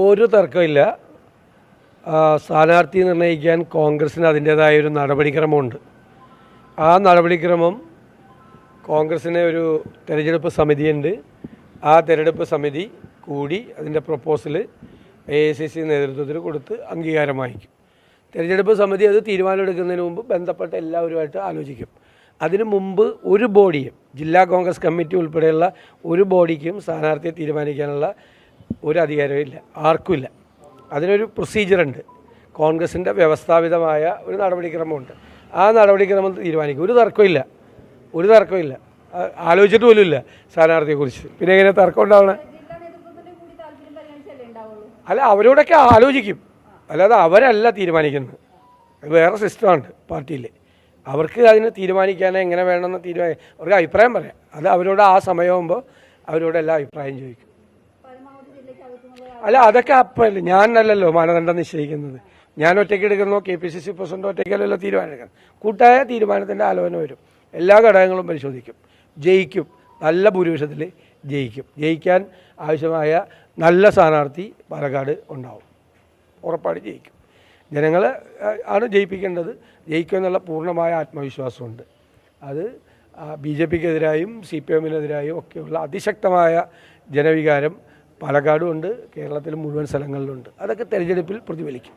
ഒരു തർക്കമില്ല. സ്ഥാനാർത്ഥി നിർണയിക്കാൻ കോൺഗ്രസിന് അതിന്റേതായ ഒരു നടപടിക്രമമുണ്ട്. ആ നടപടിക്രമം കോൺഗ്രസിന് ഒരു തെരഞ്ഞെടുപ്പ് സമിതിയുണ്ട്. ആ തിരഞ്ഞെടുപ്പ് സമിതി കൂടി അതിന്റെ proposal A I C C നേതൃത്വത്തിന് കൊടുത്ത് അംഗീകാരം വാങ്ങിക്കും തെരഞ്ഞെടുപ്പ് സമിതി അത് തീരുമാനമെടുക്കുന്നതിന് മുമ്പ് ബന്ധപ്പെട്ട എല്ലാവരുമായിട്ട് ആലോചിക്കും. അതിനു മുമ്പ് ഒരു ബോഡിയും ജില്ലാ കോൺഗ്രസ് കമ്മിറ്റി ഉൾപ്പെടെയുള്ള ഒരു ബോഡിക്കും സ്ഥാനാർത്ഥിയെ തീരുമാനിക്കാനുള്ള ഒരു അധികാരവും ഇല്ല. ആർക്കുമില്ല അതിനൊരു പ്രൊസീജിയറുണ്ട് കോൺഗ്രസിന്റെ വ്യവസ്ഥാപിതമായ ഒരു നടപടിക്രമമുണ്ട്. ആ നടപടിക്രമം തീരുമാനിക്കും. ഒരു തർക്കമില്ല ഒരു തർക്കമില്ല ആലോചിച്ചിട്ട് പോലും ഇല്ല സ്ഥാനാർത്ഥിയെക്കുറിച്ച്. പിന്നെ എങ്ങനെ തർക്കം ഉണ്ടാവണേ? അല്ല അവരോടൊക്കെ ആലോചിക്കും. അല്ലാതെ അവരല്ല തീരുമാനിക്കുന്നത്. വേറെ സിസ്റ്റമാണ് പാർട്ടിയിൽ. അവർക്ക് അതിന് തീരുമാനിക്കാൻ എങ്ങനെ വേണമെന്ന് തീരുമാനം അവർക്ക് അഭിപ്രായം പറയാം. അത് അവരോട് ആ സമയമാകുമ്പോൾ അവരോട് എല്ലാ അഭിപ്രായം ചോദിക്കും. അല്ല അതൊക്കെ അപ്പല്ല ഞാൻ അല്ലല്ലോ മാനദണ്ഡം നിശ്ചയിക്കുന്നത്. ഞാൻ ഒറ്റയ്ക്ക് എടുക്കുന്നു K P C C president ഒറ്റയ്ക്കല്ലല്ലോ തീരുമാനം എടുക്കുന്നത്. കൂട്ടായ തീരുമാനത്തിന്റെ ആലോചന വരും. എല്ലാ ഘടകങ്ങളും പരിശോധിക്കും. ജയിക്കും. നല്ല ഭൂരിപക്ഷത്തിൽ ജയിക്കും. ജയിക്കാൻ ആവശ്യമായ നല്ല സ്ഥാനാർത്ഥി പാലക്കാട് ഉണ്ടാവും. ഉറപ്പായിട്ട് ജയിക്കും. ജനങ്ങൾ ആണ് ജയിപ്പിക്കേണ്ടത്. ജയിക്കുമെന്നുള്ള പൂർണമായ ആത്മവിശ്വാസമുണ്ട്. അത് ബി ജെ പിക്കെതിരായും സി പി എമ്മിനെതിരായും ഒക്കെയുള്ള അതിശക്തമായ ജനവികാരം പാലക്കാടും ഉണ്ട് കേരളത്തിൽ മുഴുവൻ സ്ഥലങ്ങളിലുണ്ട് അതൊക്കെ തെരഞ്ഞെടുപ്പിൽ പ്രതിഫലിക്കും.